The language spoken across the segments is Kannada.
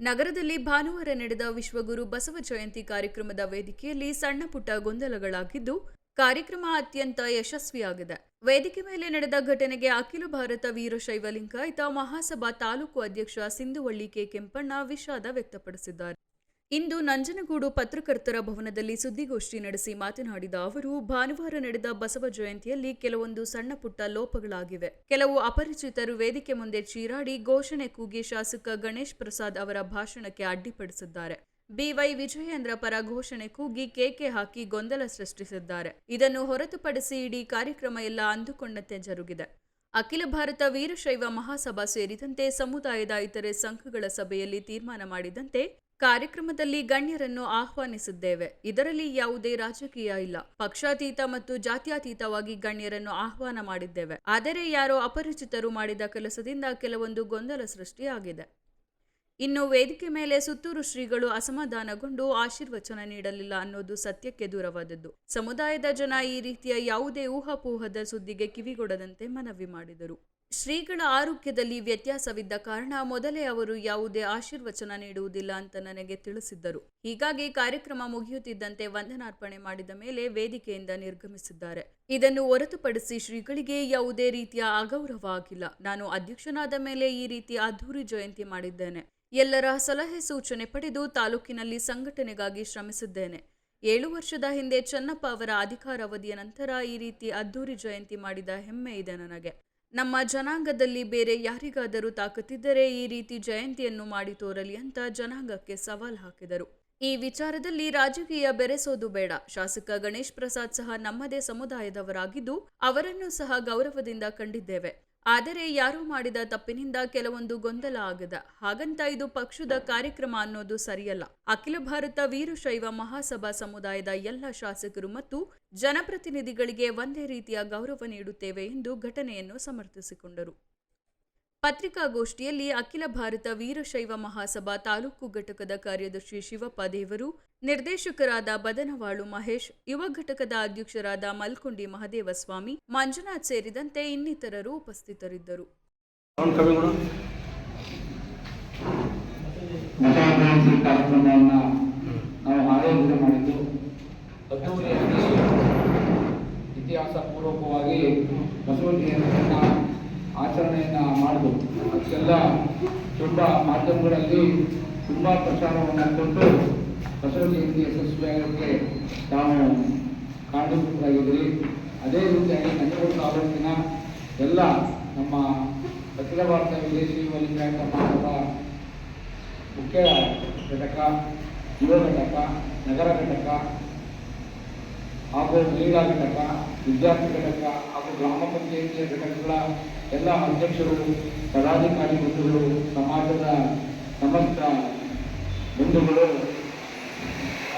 ನಗರದಲ್ಲಿ ಭಾನುವಾರ ನಡೆದ ವಿಶ್ವಗುರು ಬಸವ ಜಯಂತಿ ಕಾರ್ಯಕ್ರಮದ ವೇದಿಕೆಯಲ್ಲಿ ಸಣ್ಣ ಪುಟ್ಟ ಗೊಂದಲಗಳಾಗಿದ್ದು, ಕಾರ್ಯಕ್ರಮ ಅತ್ಯಂತ ಯಶಸ್ವಿಯಾಗಿದೆ. ವೇದಿಕೆ ಮೇಲೆ ನಡೆದ ಘಟನೆಗೆ ಅಖಿಲ ಭಾರತ ವೀರಶೈವ ಲಿಂಗಾಯತ ಮಹಾಸಭಾ ತಾಲೂಕು ಅಧ್ಯಕ್ಷ ಸಿಂಧುವಳ್ಳಿ ಕೆ ಕೆಂಪಣ್ಣ ವಿಷಾದ ವ್ಯಕ್ತಪಡಿಸಿದ್ದಾರೆ. ಇಂದು ನಂಜನಗೂಡು ಪತ್ರಕರ್ತರ ಭವನದಲ್ಲಿ ಸುದ್ದಿಗೋಷ್ಠಿ ನಡೆಸಿ ಮಾತನಾಡಿದ ಅವರು, ಭಾನುವಾರ ನಡೆದ ಬಸವ ಜಯಂತಿಯಲ್ಲಿ ಕೆಲವೊಂದು ಸಣ್ಣ ಪುಟ್ಟ ಲೋಪಗಳಾಗಿವೆ. ಕೆಲವು ಅಪರಿಚಿತರು ವೇದಿಕೆ ಮುಂದೆ ಚೀರಾಡಿ ಘೋಷಣೆ ಕೂಗಿ ಶಾಸಕ ಗಣೇಶ್ ಪ್ರಸಾದ್ ಅವರ ಭಾಷಣಕ್ಕೆ ಅಡ್ಡಿಪಡಿಸಿದ್ದಾರೆ. ಬಿವೈ ವಿಜಯೇಂದ್ರ ಪರ ಘೋಷಣೆ ಕೂಗಿ ಕೇಕೆ ಹಾಕಿ ಗೊಂದಲ ಸೃಷ್ಟಿಸಿದ್ದಾರೆ. ಇದನ್ನು ಹೊರತುಪಡಿಸಿ ಇಡೀ ಕಾರ್ಯಕ್ರಮ ಎಲ್ಲ ಅಂದುಕೊಂಡಂತೆ ಜರುಗಿದೆ. ಅಖಿಲ ಭಾರತ ವೀರಶೈವ ಮಹಾಸಭಾ ಸೇರಿದಂತೆ ಸಮುದಾಯದ ಇತರೆ ಸಂಘಗಳ ಸಭೆಯಲ್ಲಿ ತೀರ್ಮಾನ ಮಾಡಿದಂತೆ ಕಾರ್ಯಕ್ರಮದಲ್ಲಿ ಗಣ್ಯರನ್ನು ಆಹ್ವಾನಿಸಿದ್ದೇವೆ. ಇದರಲ್ಲಿ ಯಾವುದೇ ರಾಜಕೀಯ ಇಲ್ಲ. ಪಕ್ಷಾತೀತ ಮತ್ತು ಜಾತ್ಯತೀತವಾಗಿ ಗಣ್ಯರನ್ನು ಆಹ್ವಾನ ಮಾಡಿದ್ದೇವೆ. ಆದರೆ ಯಾರೋ ಅಪರಿಚಿತರು ಮಾಡಿದ ಕೆಲಸದಿಂದ ಕೆಲವೊಂದು ಗೊಂದಲ ಸೃಷ್ಟಿಯಾಗಿದೆ. ಇನ್ನು ವೇದಿಕೆ ಮೇಲೆ ಸುತ್ತೂರು ಶ್ರೀಗಳು ಅಸಮಾಧಾನಗೊಂಡು ಆಶೀರ್ವಚನ ನೀಡಲಿಲ್ಲ ಅನ್ನೋದು ಸತ್ಯಕ್ಕೆ ದೂರವಾದದ್ದು. ಸಮುದಾಯದ ಜನ ಈ ರೀತಿಯ ಯಾವುದೇ ಊಹಾಪೋಹದ ಸುದ್ದಿಗೆ ಕಿವಿಗೊಡದಂತೆ ಮನವಿ ಮಾಡಿದರು. ಶ್ರೀಗಳ ಆರೋಗ್ಯದಲ್ಲಿ ವ್ಯತ್ಯಾಸವಿದ್ದ ಕಾರಣ ಮೊದಲೇ ಅವರು ಯಾವುದೇ ಆಶೀರ್ವಚನ ನೀಡುವುದಿಲ್ಲ ಅಂತ ನನಗೆ ತಿಳಿಸಿದ್ದರು. ಹೀಗಾಗಿ ಕಾರ್ಯಕ್ರಮ ಮುಗಿಯುತ್ತಿದ್ದಂತೆ ವಂದನಾರ್ಪಣೆ ಮಾಡಿದ ಮೇಲೆ ವೇದಿಕೆಯಿಂದ ನಿರ್ಗಮಿಸಿದ್ದಾರೆ. ಇದನ್ನು ಹೊರತುಪಡಿಸಿ ಶ್ರೀಗಳಿಗೆ ಯಾವುದೇ ರೀತಿಯ ಅಗೌರವ ಆಗಿಲ್ಲ ನಾನು ಅಧ್ಯಕ್ಷನಾದ ಮೇಲೆ ಈ ರೀತಿ ಅದ್ಧೂರಿ ಜಯಂತಿ ಮಾಡಿದ್ದೇನೆ. ಎಲ್ಲರ ಸಲಹೆ ಸೂಚನೆ ಪಡೆದು ತಾಲೂಕಿನಲ್ಲಿ ಸಂಘಟನೆಗಾಗಿ ಶ್ರಮಿಸಿದ್ದೇನೆ. ಏಳು ವರ್ಷದ ಹಿಂದೆ ಚನ್ನಪ್ಪ ಅವರ ಅಧಿಕಾರಾವಧಿಯ ನಂತರ ಈ ರೀತಿ ಅದ್ಧೂರಿ ಜಯಂತಿ ಮಾಡಿದ ಹೆಮ್ಮೆ ಇದೆ ನನಗೆ. ನಮ್ಮ ಜನಾಂಗದಲ್ಲಿ ಬೇರೆ ಯಾರಿಗಾದರೂ ತಾಕತ್ತಿದ್ದರೆ ಈ ರೀತಿ ಜಯಂತಿಯನ್ನು ಮಾಡಿ ತೋರಲಿ ಅಂತ ಜನಾಂಗಕ್ಕೆ ಸವಾಲ್ ಹಾಕಿದರು. ಈ ವಿಚಾರದಲ್ಲಿ ರಾಜಕೀಯ ಬೆರೆಸೋದು ಬೇಡ. ಶಾಸಕ ಗಣೇಶ್ ಪ್ರಸಾದ್ ಸಹ ನಮ್ಮದೇ ಸಮುದಾಯದವರಾಗಿದ್ದು ಅವರನ್ನು ಸಹ ಗೌರವದಿಂದ ಕಂಡಿದ್ದೇವೆ. ಆದರೆ ಯಾರೋ ಮಾಡಿದ ತಪ್ಪಿನಿಂದ ಕೆಲವೊಂದು ಗೊಂದಲ ಆಗದ. ಹಾಗಂತ ಇದು ಪಕ್ಷದ ಕಾರ್ಯಕ್ರಮ ಅನ್ನೋದು ಸರಿಯಲ್ಲ. ಅಖಿಲ ಭಾರತ ವೀರಶೈವ ಮಹಾಸಭಾ ಸಮುದಾಯದ ಎಲ್ಲ ಶಾಸಕರು ಮತ್ತು ಜನಪ್ರತಿನಿಧಿಗಳಿಗೆ ಒಂದೇ ರೀತಿಯ ಗೌರವ ನೀಡುತ್ತೇವೆ ಎಂದು ಘಟನೆಯನ್ನು ಸಮರ್ಥಿಸಿಕೊಂಡರು. ಪತ್ರಿಕಾಗೋಷ್ಠಿಯಲ್ಲಿ ಅಖಿಲ ಭಾರತ ವೀರಶೈವ ಮಹಾಸಭಾ ತಾಲೂಕು ಘಟಕದ ಕಾರ್ಯದರ್ಶಿ ಶಿವಪ್ಪ ದೇವರು ನಿರ್ದೇಶಕರಾದ ಬದನವಾಳು ಮಹೇಶ್ ಯುವ ಘಟಕದ ಅಧ್ಯಕ್ಷರಾದ ಮಲ್ಕುಂಡಿ ಮಹದೇವಸ್ವಾಮಿ ಮಂಜುನಾಥ್ ಸೇರಿದಂತೆ ಇನ್ನಿತರರು ಉಪಸ್ಥಿತರಿದ್ದರು. ಇತಿಹಾಸ ಪೂರ್ವಕವಾಗಿ ಬಸವ ಜಯಂತಿಯನ್ನು ಆಚರಣೆಯನ್ನು ಮಾಡಬಹುದು ಅದಕ್ಕೆಲ್ಲ ತುಂಬ ಮಾಧ್ಯಮಗಳಲ್ಲಿ ತುಂಬ ಪ್ರಚಾರವನ್ನು ಕೊಟ್ಟು ಬಸವ ಜಯಂತಿ ಯಶಸ್ವಿಯಾಗಕ್ಕೆ ತಾವು ಕಾರಣೀಭೂತರಾಗಿದ್ದೀರಿ. ಅದೇ ರೀತಿಯಾಗಿ ನಂಜನಗೂಡು ತಾಲೂಕಿನ ಎಲ್ಲ ನಮ್ಮ ಅಖಿಲ ಭಾರತ ವಿದೇಶಿ ಮಲಿಂಗಾಯಕ ಮಹಾಸಭಾ ಮುಖ್ಯ ಘಟಕ, ಯುವ ಘಟಕ, ನಗರ ಘಟಕ ಹಾಗೂ ಮಹಿಳಾ ಘಟಕ ವಿದ್ಯಾರ್ಥಿ ಘಟಕ ಹಾಗೂ ಗ್ರಾಮ ಪಂಚಾಯಿತಿಯ ಘಟಕಗಳ ಎಲ್ಲ ಅಧ್ಯಕ್ಷರು, ಪದಾಧಿಕಾರಿ ಬಂಧುಗಳು, ಸಮಾಜದ ಸಮಸ್ತ ಬಂಧುಗಳು,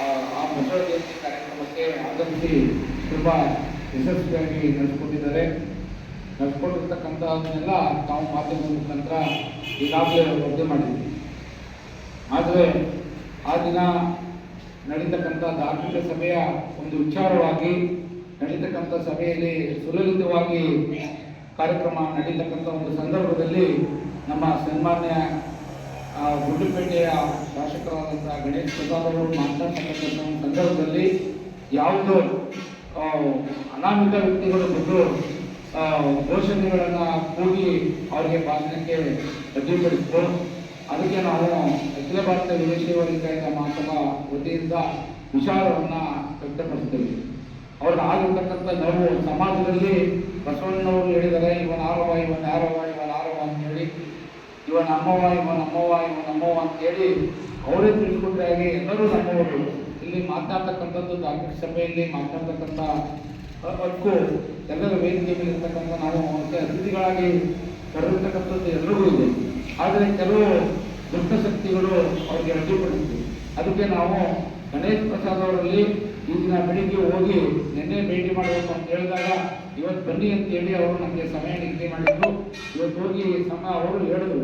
ಆ ಬಸವ ಜಯಂತಿ ಕಾರ್ಯಕ್ರಮಕ್ಕೆ ಆಗಮಿಸಿ ತುಂಬ ಯಶಸ್ವಿಯಾಗಿ ನಡೆಸಿಕೊಂಡಿದ್ದಾರೆ. ನಡೆಸ್ಕೊಂಡಿರ್ತಕ್ಕಂಥದ್ದನ್ನೆಲ್ಲ ತಾವು ಮಾಧ್ಯಮದ ಮುಖಾಂತರ ಈಗಾಗಲೇ ವರದಿ ಮಾಡಿದ್ದೀವಿ ಆದರೆ ಆ ದಿನ ನಡೀತಕ್ಕಂಥ ಧಾರ್ಮಿಕ ಸಭೆಯ ಒಂದು ವಿಚಾರವಾಗಿ ನಡೀತಕ್ಕಂಥ ಸಭೆಯಲ್ಲಿ ಸುಲಲಿತವಾಗಿ ಕಾರ್ಯಕ್ರಮ ನಡೀತಕ್ಕಂಥ ಒಂದು ಸಂದರ್ಭದಲ್ಲಿ ನಮ್ಮ ಸನ್ಮಾನ್ಯ ಗುಂಡುಪೇಟೆಯ ಶಾಸಕರಾದಂಥ ಗಣೇಶ್ ಪ್ರಸಾದ್ ಅವರು ಮಾತನಾಡ್ತಕ್ಕಂಥ ಸಂದರ್ಭದಲ್ಲಿ ಯಾವುದೋ ಅನಾಮಿಕ ವ್ಯಕ್ತಿಗಳು ಬಂದು ಘೋಷಣೆಗಳನ್ನು ಕೂಗಿ ಅವರಿಗೆ ಭಾಷಣಕ್ಕೆ ರದ್ದುಪಡಿಸಿದ್ರು ಅದಕ್ಕೆ ನಾವು ಅಖಿಲ ಭಾರತ ವಿದೇಶಿ ಲಿಂಗಾಯತ ಮಹಾಸಭಾ ವತಿಯಿಂದ ವಿಚಾರವನ್ನು ವ್ಯಕ್ತಪಡಿಸ್ತೇವೆ ಅವ್ರಿಗೆ ಆಗಿರ್ತಕ್ಕಂಥ ನಾವು ಸಮಾಜದಲ್ಲಿ ಬಸವಣ್ಣನವರು ಹೇಳಿದರೆ ಇವನ ಆರವ, ಇವನ್ ಯಾರವ, ಇವನ್ ಆರವ ಅಂತ ಹೇಳಿ ಇವ ನಮ್ಮವ ಇವ ನಮ್ಮವ ಇವ ನಮ್ಮವ ಅಂತ ಹೇಳಿ ಅವರೇ ತಿಳ್ಕೊಂಡ್ರೆ ಹಾಗೆ ಎಲ್ಲರೂ ನಮ್ಮವರು. ಇಲ್ಲಿ ಮಾತನಾಡ್ತಕ್ಕಂಥದ್ದು ಧಾರ್ಮಿಕ ಸಭೆಯಲ್ಲಿ ಮಾತನಾಡ್ತಕ್ಕಂಥ ಹಕ್ಕು ಎಲ್ಲರ ವೇದಿಕೆ ಮೇಲೆ ಇರ್ತಕ್ಕಂಥ ನಾವು ಅತಿಥಿಗಳಾಗಿ ಕರೆದಿರ್ತಕ್ಕಂಥದ್ದು ಎಲ್ಲರಿಗೂ ಇದೆ. ಆದರೆ ಕೆಲವು ದುಷ್ಟಶಕ್ತಿಗಳು ಅವರಿಗೆ ಅಡ್ಡಿಪಡಿಸಿದೆ ಅದಕ್ಕೆ ನಾವು ಗಣೇಶ್ ಪ್ರಸಾದ್ ಅವರಲ್ಲಿ ಈ ದಿನ ಬೆಳಿಗ್ಗೆ ಹೋಗಿ ನಿನ್ನೆ ಭೇಟಿ ಮಾಡಬೇಕು ಅಂತ ಹೇಳಿದಾಗ ಇವತ್ತು ಬನ್ನಿ ಅಂತ ಹೇಳಿ ಅವರು ನಮಗೆ ಸಮಯ ನಿಗದಿ ಮಾಡಿದ್ರು. ಇವತ್ತು ಹೋಗಿ ಸಮ ಅವರು ಹೇಳಿದ್ರು.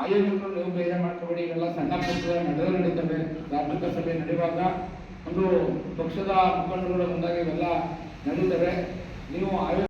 ಆಯೋಜಕರು ನೀವು ಬೇರೆ ಮಾಡ್ಕೋಬೇಡಿ, ಇವೆಲ್ಲ ಸಣ್ಣ ಪಕ್ಷದ ನಡೆದ ನಡೀತವೆ. ಧಾರ್ಮಿಕ ಸಭೆ ನಡೆಯುವಾಗ ಒಂದು ಪಕ್ಷದ ಮುಖಂಡರುಗಳು ಬಂದಾಗ ಇವೆಲ್ಲ ನಡೀತವೆ. ನೀವು ಆಯೋ